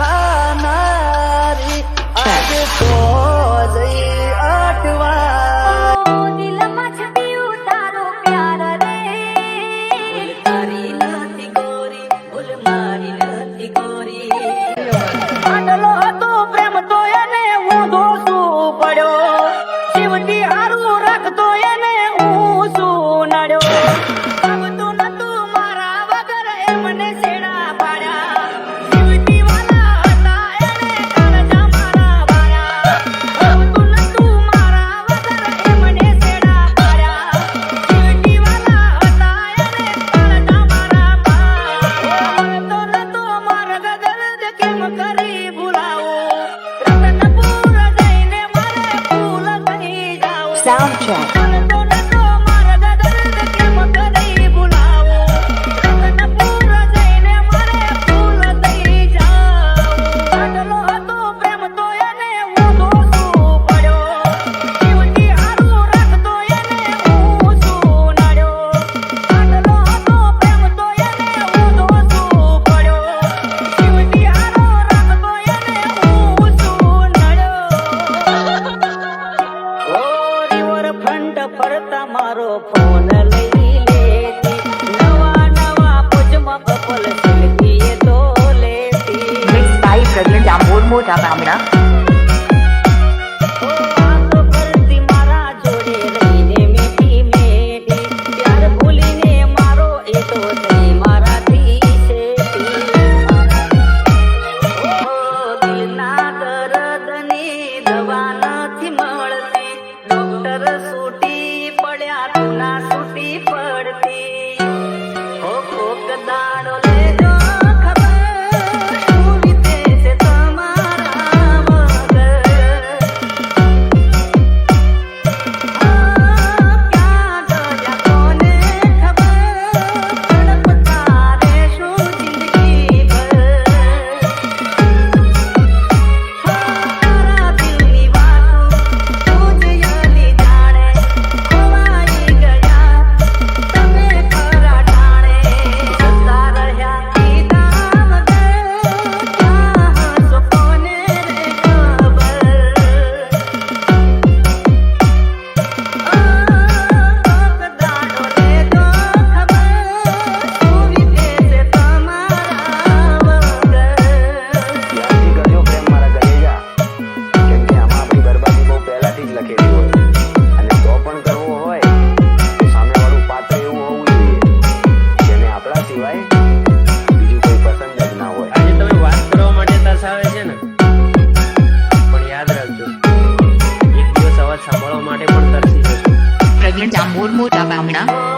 ખાનારી આજ તો જઈ અટવા દિલમાં છપિયું તારો પ્યાર મારી નથી ગોરી આટલો હતો પ્રેમ પડ્યો શિવજી હારું રાખતો એને હું શું નડ્યો Soundtrack. 앞에 갑니다. mood about me.